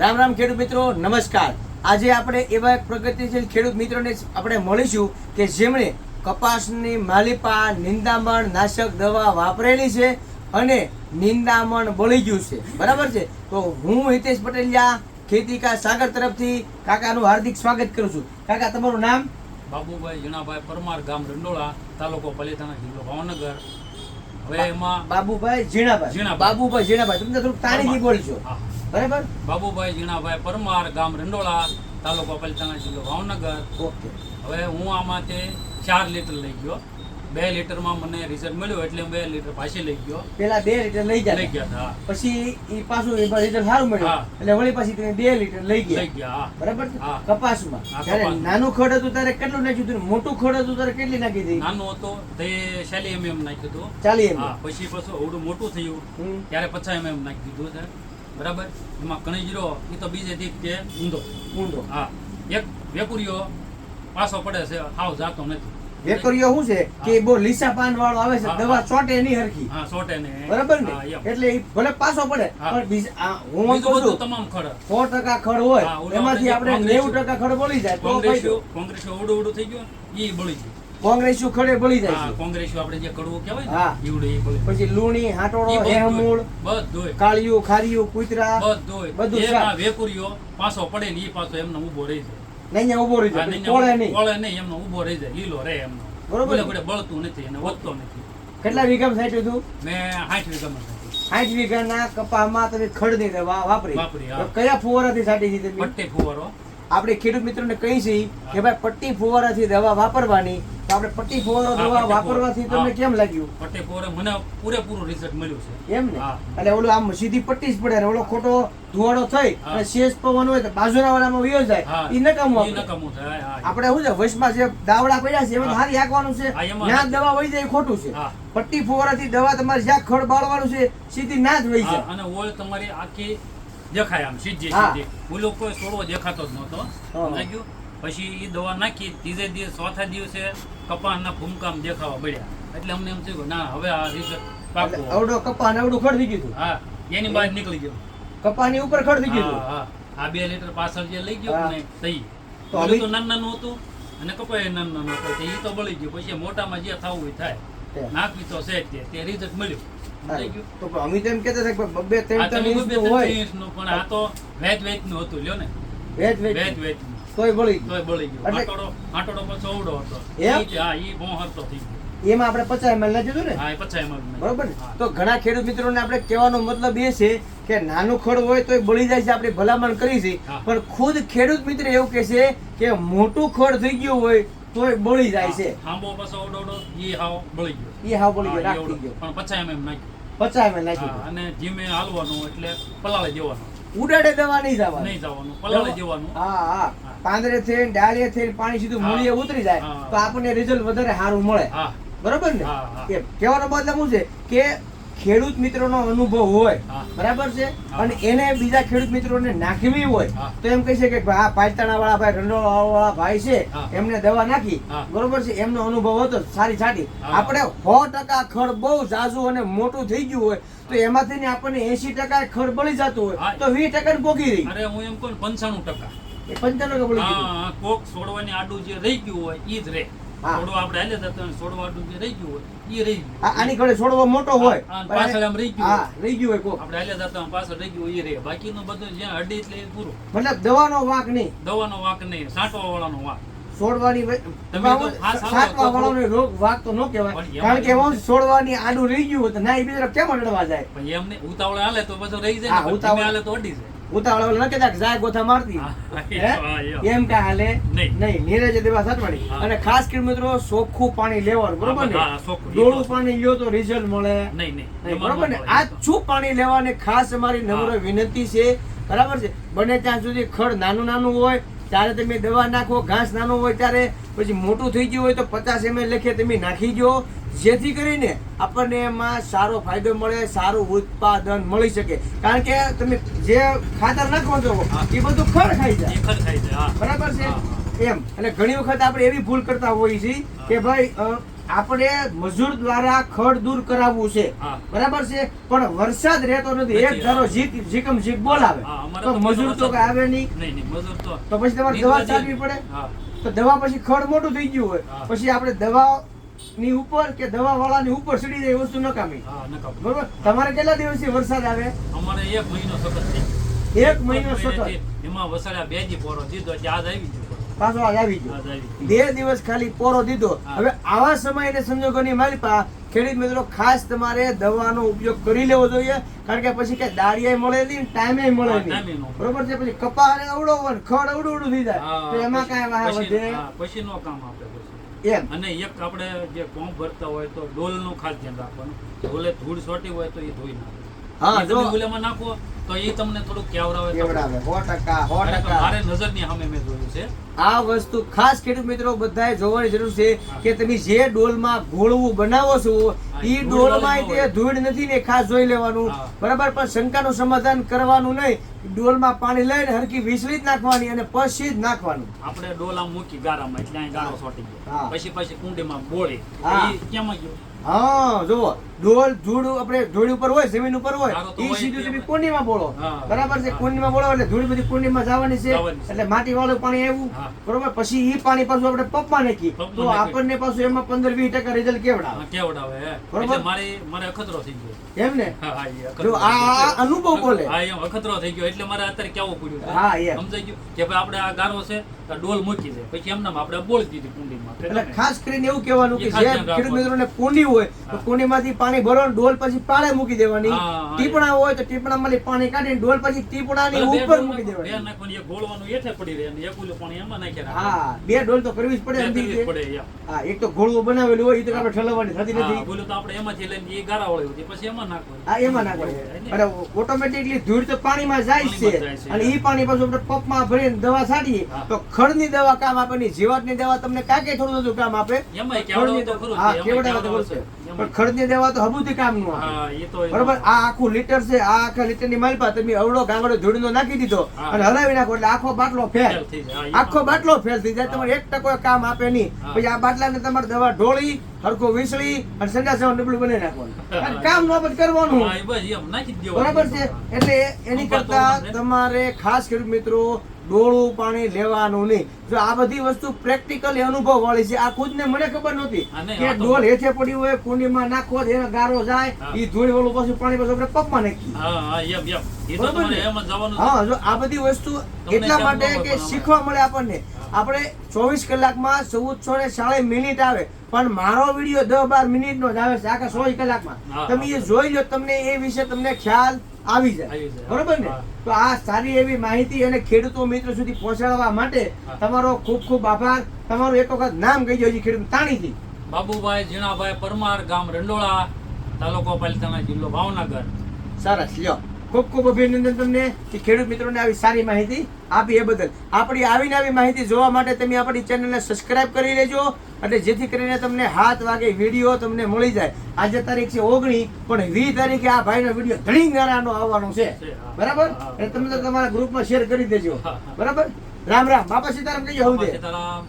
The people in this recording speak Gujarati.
રામ રામ ખેડૂત મિત્રો નમસ્કાર. આજે આપણે એવા એક પ્રગતિશીલ ખેડૂત મિત્રોને આપણે મળીશું કે જેમણે કપાસની માલિપા નિંદામણ નાશક દવા વાપરેલી છે અને નિંદામણ બળી ગયું છે. બરાબર છે? તો હું હિતેશ પટેલિયા ખેતીકા સાગર તરફથી કાકાનું હાર્દિક સ્વાગત કરું છું. કાકા તમારું નામ? બાબુભાઈ જીણાભાઈ પરમાર ગામ રંડોળા તાલુકો પલીતાણા જિલ્લો ભાવનગર. હવે એમાં બાબુભાઈ જીણાભાઈ જીણા બાબુભાઈ જીણાભાઈ તમે થોડુંક તાળીથી બોલજો. હા. બરાબર? બાબુભાઈ જીણાભાઈ પરમાર ગામ રંડોળા તાલુકો પલતાણા જિલ્લો ભાવનગર. ઓકે. હવે હું આમાં તે ચાર લીટર લઈ ગયો. બે લીટરમાં મને રિઝલ્ટ મળ્યું એટલે બે લીટર પાછી લઈ ગયો. પેલા બે લીટર લઈ લઈ ગયા ગયા હતા પછી એ પાછું એમાં રિઝલ્ટ સારું મળ્યું. એટલે વળી પાછી તમે બે લીટર લઈ ગયા. લઈ ગયા. બરાબર. કપાસમાં. જ્યારે નાનું ખડ હતું ત્યારે કેટલું નાખ્યું હતું? મોટું ખડ હતું ત્યારે કેટલી નાખી હતી? નાનું હતો તે શેલી એમ એમ નાખ્યું હતું. ચાલી એમ હા પછી પાછું ઓવડું મોટું થયું. ત્યારે પછા એમ એમ નાખી દીધું છે. બરાબર? એમાં કણીજરો એ તો બીજે દીક કે ઊંધો. ઊંધો. હા. એક વેકુરીઓ પાછો પડે છે હાવ જાતો નથી. વેકરીઓ શું છે? કે બહુ લીસા પાન વાળો આવે છે દવા. ચોટે નહીં હરખી. હા સોટે નહીં. બરાબર ને? એટલે ભલે પાછો પડે પણ બીજા હું કહું છું તમામ ખડ. સો ટકા ખડ હોય એમાંથી આપણે નેવું ટકા ખડ બોલી જાય કોંગ્રેસ ફાયદો. કોંગ્રેસ્યો ઉડું ઉડું થઈ ગયું એ બળી ગયું કોંગ્રેસ્યું ખડે બળી જાય છે. કોંગ્રેસ્યો આપણે જે કડવું કહેવાય હા. ઈ પછી લૂણી હાટોડો બધુંય, હેહમૂળ કાળિયું ખારિયું કુતરા બધું બધું એમાં વેકુરીઓ પાછો પડે ને એ પાછો એમનો ઊભો રહી જાય. નહીં ઊભો રહી જાય. કોળે નહીં. કોળે નહીં એમનો ઊભો રહી જાય. લીલો રહે એમનો. બરોબર બળતું નથી અને વધતો નથી. કેટલા વીઘામાં સાચ્યું હતું મેં આઠ વીઘામાં આઠ સાઠ વીઘાના કપામાં તમે ખડની વાપરી. વાપરી, કયા ફુવારાથી થી હતી પટ્ટે ફુવારો. આપણે ખેડૂત મિત્રોને કહી છીએ કે ભાઈ પટ્ટી ફુવારાથી દવા વાપરવાની. તો આપણે પટ્ટી ફુવારો દવા વાપરવાથી તમને કેમ લાગ્યું? પટ્ટી ફુવારો મને પૂરેપૂરું રિઝલ્ટ મળ્યું છે. એમ ને? એટલે ઓલું આમ સીધી પટ્ટી જ પડે ઓલો ખોટો ધુવાડો થઈ અને શેષ પવન હોય તો બાજુના વાળામાં વયો જાય. એ ઈ નકામું. નકામું થાય, આપણે શું છે વશમાં જે દાવડા પડ્યા છે એમાં. હારી હાંકવાનું છે. ના દવા વહી જાય ખોટું છે. પટ્ટી ફુવારાથી દવા તમારે જ્યાં ખડ બાળવાનું છે સીધી ના જ વહી જાય. અને ઓળ તમારી આખી દેખાય આમ સીધી સીધી. ઓલો કોઈ છોડવો દેખાતો જ નહોતો. સમજાઈ ગયું? પછી એ દવા નાખી ત્રીજે દિવસ ચોથા દિવસે કપાળના ફૂમકામ દેખાવા પડ્યા એટલે અમને એમ થયું ના હવે આ રિઝલ્ટ પાકું. અવડો કપા ને અવડું ગયું હા એની બહાર નીકળી ગયો. કપાની ઉપર ખડ ગયું હા, આ બે લીટર પાછળ જે લઈ ગયો. ને તઈ. તો નાનું નાનું હતું અને કપાય નાનું નાનું હતું. એ તો બળી ગયું. પછી મોટામાં જે થવું હોય થાય. તે. નાખવી તો છે જ તે તે રિઝલ્ટ મળ્યું. તો અમે તો કહેતા હતા કે બબ્બે ત્રણ ત્રણ તમે બે ઇંચનું ત્રણ હોય પણ આ તો વેચ વેચનું હતું લ્યો ને. વેચ વેચ વેચ વેચનું તોય બળી તોય બળી ગયો. આટોડો આટોડો પછી અવડો હતો. એમ? હા ઈ ભોંહરતો થઈ ગયો. એમાં આપણે પચાસ હતું ને એ નહીં. બરોબર ને? તો ઘણા ખેડૂત મિત્રોને આપણે કહેવાનો મતલબ એ છે કે નાનું ખડ હોય તો બળી જાય છે આપણે ભલામણ કરી છે. પણ ખુદ ખેડૂત મિત્ર એવું કહે છે કે મોટું ખડ થઈ ગયું હોય તોય બળી જાય છે. હા, આંબો પાછો અવડો ઈ હાવ બળી ગયો. ઈ હાવ બળી ગયો રાખ થઈ. ગયો. પણ પચાય એમ નાખ્યો. પચાસ એમ નાખ્યો અને જીમે હાલવાનું એટલે પલાળે જવાનું ઉડાડે દવા નહીં જવાનું. નહીં જવાનું પલાળે જવાનું હા હા. પાંદડે થઈને ડાળીએ થઈને પાણી સીધું મૂળીએ ઉતરી જાય તો આપણને રિઝલ્ટ વધારે સારું મળે. બરોબર ને? કેવાનો મતલબ શું છે? કે ખેડૂત મિત્રોનો અનુભવ હોય બરાબર છે? અને એને બીજા ખેડૂત મિત્રોને નાખવી હોય તો એમ કહી છે કે આ પાલતાણા વાળા ભાઈ રંડોળા વાળા ભાઈ છે એમને દવા નાખી. બરોબર છે? એમનો અનુભવ હતો સારી છાટી. આપણે સો ટકા ખડ બહુ ઝાઝું અને મોટું થઈ ગયું હોય તો એમાંથી આપણને એસી ટકા ખડ બળી જતું હોય તો વીસ ટકા ભોગી રહી. અરે હું એમ કહું પંચાણું ટકા. પંચાણું ટકા કોક છોડવાની આડું જે રહી ગયું હોય એ જ રહે. હા. આપણે હાલે જતા હોય, છોડવા આડું જે રહી ગયું હોય ઈ રહી ગયું. આની ઘડે છોડવો મોટો હોય પાછળ આમ રહી ગયું હા રહી ગયું હોય કોક. આપણે હાલે જતા પાછળ રહી ગયું હોય રહે. બાકીનું બધું જ્યાં અડી એટલે પૂરું. મતલબ દવાનો વાંક નહીં. દવાનો વાંક નહીં સાંટવા વાળાનો વાંક. છોડવાની વે- તમે તો ખાસ તો વાળાનો રોગ વાંક તો ન કહેવાય. કારણ કે છોડવાની આડું રહી ગયું તો ના એ બીજા કેમ અડવા જાય? એમને ઉતાવળે હાલે તો પછી રહી જાય ઉતાવળે ઉતાવળ- હાલે તો અડી જાય. ઉતાવળા ન કહેતા જાય ગોથા મારતી. હા, હે? હા, એમ. એમ કે હાલે? નહીં. નહીં નીરજ દેવા સાચવાની અને ખાસ કરીને મિત્રો ચોખ્ખું પાણી લેવાનું બરોબર ને? ડોળું પાણી લ્યો તો રિઝલ્ટ મળે. નહીં બરોબર ને? આ છું પાણી લેવાની ખાસ અમારી નમ્ર વિનંતી છે? બરાબર છે? બને ત્યાં સુધી ખડ નાનું નાનું હોય ત્યારે તમે દવા નાખો ઘાસ નાનું હોય ત્યારે પછી મોટું થઈ ગયું હોય તો પચાસ એમએલ લખે તમે નાખી દો. જેથી કરીને આપણને એમાં સારો ફાયદો મળે સારું ઉત્પાદન મળી શકે. કારણ કે તમે જે ખાતર નાખો છો એ બધું ખર ખાઈ જાય. બરાબર છે? એમ. અને ઘણી વખત આપણે એવી ભૂલ કરતા હોઈએ છીએ કે ભાઈ આપણે મજૂર દ્વારા ખડ દૂર કરાવવું છે. બરાબર છે? પણ વરસાદ રહેતો નથી. એક ધારો જીક જીકમ જીક બોલાવે. તો મજૂર તો કઈ આવે નહીં. નહીં નહીં મજૂર તો તો પછી તમારે દવા ચાલવી પડે. હા. તો દવા પછી ખડ મોટું થઈ ગયું હોય. પછી આપણે દવા ની ઉપર કે દવા વાળા ની ઉપર ચડી જાય એ વસ્તુ નકામી. બરોબર? તમારે કેટલા દિવસથી વરસાદ આવે? અમારે એક મહિનો સખત થઈ એક મહિનો સતત? એમાં વસાડ્યા બે જી પોરો દીધો એટલે આવી પાછો આજ આવી ગયો. બે દિવસ ખાલી પોરો દીધો. હવે આવા સમય અને સંજોગોની માલિપા ખેડૂત મિત્રો ખાસ તમારે દવાનો ઉપયોગ કરી લેવો જોઈએ. કારણ કે પછી કે દાળિયા મળે નહીં ટાઈમે મળે નહીં ન. બરોબર છે? પછી કપા અને અવડો હોય ને ખડ અવડું અવડું થઈ જાય. તો એમાં કાંઈ વાહ વધે? પછી નો કામ આપે પછી. એમ. અને એક આપણે જે પંપ ભરતા હોય તો ડોલનું ખાસ ધ્યાન રાખવાનું. ડોલે ધૂળ સોટી હોય તો એ ધોઈ હા, જો. ઓલામાં નાખો તો એ તમને થોડું કેવરાવે સો ખરેખર ટકા. મારે નજરની સામે મેં જોયું છે. આ વસ્તુ ખાસ ખેડૂત મિત્રો બધાએ જોવાની જરૂર છે કે તમે જે ડોલમાં ગોળવું બનાવો છો એ ડોલમાં તે ધૂળ નથી ને ખાસ જોઈ લેવાનું. બરાબર પણ શંકાનું સમાધાન કરવાનું નહીં. ડોલમાં પાણી લઈને હરકી વીસળી જ નાખવાની અને પછી જ નાખવાનું. આપણે ડોલા મૂકી ગારામાં એટલે અહીં ગારો સોટી ગયો. પછી પછી કુંડીમાં બોળી. હા. એ ગયો? હા જુઓ. ડોલ ધૂળ આપણે ધૂળ ઉપર હોય જમીન ઉપર હોય હોય સીધું તમે. કુંડીમાં બોળો. બરાબર છે. કુંડીમાં બોળો એટલે ધૂળ બધી કુંડીમાં જવાની છે. એટલે માટી વાળું પાણી આવ્યું. બરોબર? પછી એ પાણી પાછું આપણે પંપમાં નાખી તો આપણને પાછું એમાં પંદર વીસ ટકા રિઝલ્ટ કેવડાવે? કેવડાવે બરોબર. મારે મારે અખતરો થઈ ગયો. એમ ને? એ જો આ. અનુભવ બોલે. હા એમ અખતરો થઈ ગયો. એટલે મારે અત્યારે કેવું પડ્યું હા, એ સમજાઈ ગયું? કે ભાઈ આપણે આ ગારો છે તો ડોલ મૂકી દે. પછી એમનામ આપણે બોળી દીધી કુંડીમાં. એટલે ખાસ કરીને એવું કહેવાનું કે એ જે ખેડૂત. મિત્રોને કુંડી હોય તો. કુંડીમાંથી પાણી ભરો ડોલ પછી પાળે મૂકી દેવાની. ટીપણા હોય તો ટીપણામાંથી પાણી કાઢીને ડોલ પછી ટીપણાની ઉપર મૂકી દેવાની. ગોળવાનું એઠે પડી રહે અને એક પાણી એમાં નાખી હા બે ડોલ તો કરવી જ પડે હા એક તો ઘોળવું બનાવેલું હોય એ તો આપણે ઠલવવાની થતી નથી. બોલું તો આપણે એમાંથી લઈને એ ગારા વાળી હતી, પછી એમાં નાખવાનું. હા એમાં નાખવાની. અને ઓટોમેટિકલી ધૂળ તો પાણીમાં જાય છે. અને એ પાણી પાછું આપણે પંપમાં ભરીને દવા છાંટીએ તો ખડની દવા કામ આપે ની જીવાતની દવા તમને કાંઈ થોડું થોડું કામ આપે એમાં કેવડાવે તો ખરું છે, પણ ખરીદી દેવા તો હબુથી કામનું બરોબર? આ આખું લીટર છે આ આખા લીટરની માલપા તમે અવડો ગાંગડો ધૂળનો નાખી દીધો અને હલાવી નાખો એટલે આખો બાટલો ફેલ. આખો બાટલો ફેલ થઈ જાય. તમારે એક ટકો કામ આપે નહીં. પછી આ બાટલાને તમારે દવા ઢોળી હરખો વીસળી અને સંડાસ ડબલું બનાવી નાખવાનું. કામ નોબત કરવાનું. બરાબર છે? એટલે એની કરતા તમારે ખાસ ખેડૂત મિત્રો ડોળું પાણી લેવાનું નહીં. જો આ બધી વસ્તુ પ્રેક્ટિકલ અનુભવ વાળી છે આ ખુદને મને ખબર નહોતી કે ડોલ હેઠે પડી હોય કુંડીમાં નાખો એનો ગારો જાય એ ધૂળી વાળું પાછું પાણી પાછું આપણે પંપમાં નાખીએ. ને? હા જો આ બધી વસ્તુ એટલા માટે કે શીખવા મળે આપણને. આપણે ચોવીસ કલાકમાં ચૌદસો ને સાડી મિનિટ આવે. પણ મારો વીડિયો દસ બાર મિનિટ નો જ આવે છે આખા સો કલાકમાં. તમે એ જોઈ લો તમને એ વિશે તમને ખ્યાલ આવી જાય. બરોબર ને? તો આ સારી એવી માહિતી અને ખેડૂતો મિત્રો સુધી પહોંચાડવા માટે તમારો ખૂબ ખૂબ આભાર. તમારું એક વખત નામ કહી દો ખેડૂત તાણીથી. બાબુભાઈ ઝીણાભાઈ પરમાર ગામ રંડોળા તાલુકો પાલિતાણા જિલ્લો ભાવનગર. સરસ લ્યો. ખૂબ ખૂબ અભિનંદન તમને કે ખેડૂત મિત્રોને આવી સારી માહિતી આપી એ બદલ. આપણી આવીને આવી માહિતી જોવા માટે તમે આપણી ચેનલને સબસ્ક્રાઇબ કરી લેજો અને જેથી કરીને તમને હાથ વાગે વીડિયો તમને મળી જાય. આજે તારીખ છે ઓગણી પણ વીસ તારીખે આ ભાઈનો વીડિયો ધણી ગારાનો આવવાનો છે. બરાબર? એટલે તમે તો તમારા ગ્રુપમાં શેર કરી દેજો. હા, હા. બરાબર? રામ રામ. બાપા સીતારામ કહીએ હવદે સીતારામ.